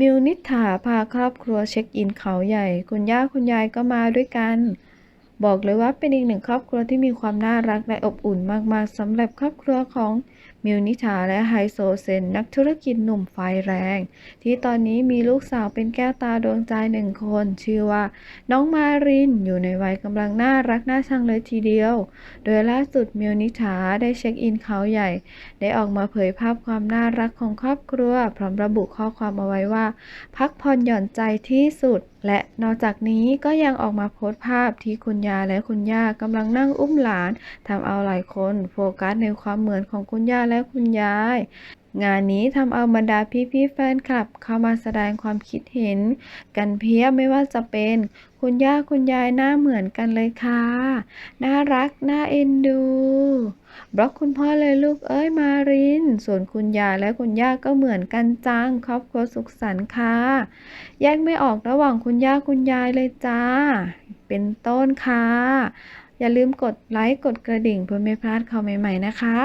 มิวนิษฐาพาครอบครัวเช็คอินเขาใหญ่ คุณย่าคุณยายก็มาด้วยกัน บอกเลยว่าเป็นอีกหนึ่งครอบครัวที่มีความน่ารักและอบอุ่นมากๆสำหรับครอบครัวของ มิวนิษฐาและไฮโซเซน นักธุรกิจหนุ่มไฟแรง ที่ตอนนี้มีลูกสาวเป็นแก้วตาดวงใจหนึ่งคน ชื่อว่า น้องมารินอยู่ในวัยกำลังน่ารักน่าชังเลยทีเดียว โดยล่าสุดมิวนิษฐาได้เช็คอินเขาใหญ่ ได้ออกมาเผยภาพความน่ารักของครอบครัว พร้อมระบุข้อความเอาไว้ว่า พักผ่อนหย่อนใจที่สุดและนอกจากนี้ก็ยังออกมาโพสต์ภาพที่คุณยายและคุณย่ากำลังนั่งอุ้มหลานทำเอาหลายคน โฟกัสในความเหมือนของคุณย่าและคุณยาย งานนี้ทำเอาบรรดาพี่ๆแฟนคลับเข้ามาแสดงความคิดเห็น กันเพียบไม่ว่าจะเป็น คุณย่าคุณยายหน้าเหมือนกันเลยค่ะ น่ารักน่าเอ็นดูบล็อกคุณพ่อเลยลูกเอ้ยมาริน ส่วนคุณยายและคุณย่าก็เหมือนกันจัง ครอบครัวสุขสันต์ค่ะ แยกไม่ออกระหว่างคุณย่าคุณยายเลยจ้า เป็นต้นค่ะ อย่าลืมกดไลค์กดกระดิ่งเพื่อไม่พลาดข่าวใหม่ ๆ นะคะ